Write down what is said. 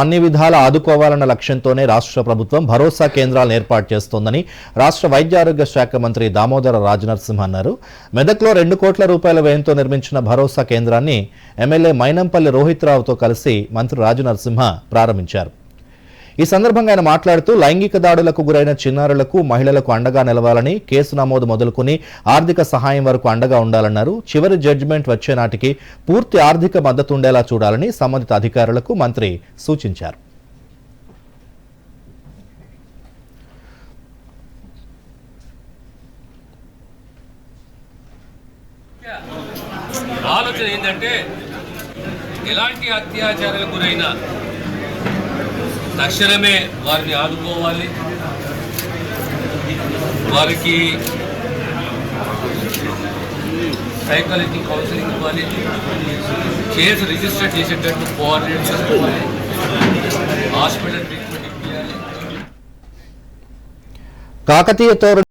అన్ని విధాలా ఆదుకోవాలన్న లక్ష్యంతోనే రాష్ట్ర ప్రభుత్వం భరోసా కేంద్రాలను ఏర్పాటు చేస్తోందని రాష్ట్ర వైద్య ఆరోగ్య శాఖ మంత్రి దామోదర రాజనరసింహ అన్నారు. మెదక్లో రెండు కోట్ల రూపాయల వ్యయంతో నిర్మించిన భరోసా కేంద్రాన్ని ఎమ్మెల్యే మైనంపల్లి రోహిత్ రావుతో కలిసి మంత్రి రాజనరసింహ ప్రారంభించారు. ఈ సందర్భంగా ఆయన మాట్లాడుతూ లైంగిక దాడులకు గురైన చిన్నారులకు మహిళలకు అండగా నిలవాలని కేసు నమోదు మొదలుకొని ఆర్థిక సహాయం వరకు అండగా ఉండాలన్నారు. చివరి జడ్జిమెంట్ వచ్చే నాటికి పూర్తి ఆర్థిక మద్దతు ఉండేలా చూడాలని సంబంధిత అధికారులకు మంత్రి సూచించారు. ఆలోచన ఏంటంటే ఎలాంటి అత్యాచారాలకు గురైనా తక్షణమే వారిని ఆదుకోవాలి. వారికి సైకాలజీ కౌన్సిలింగ్ ఇవ్వాలి. కేసు రిజిస్టర్ చేసేటట్టు కోఆర్డినేట్ చేసుకోవాలి హాస్పిటల్ ట్రీట్మెంట్ ఇప్పించాలి కాకతీయ తోరణం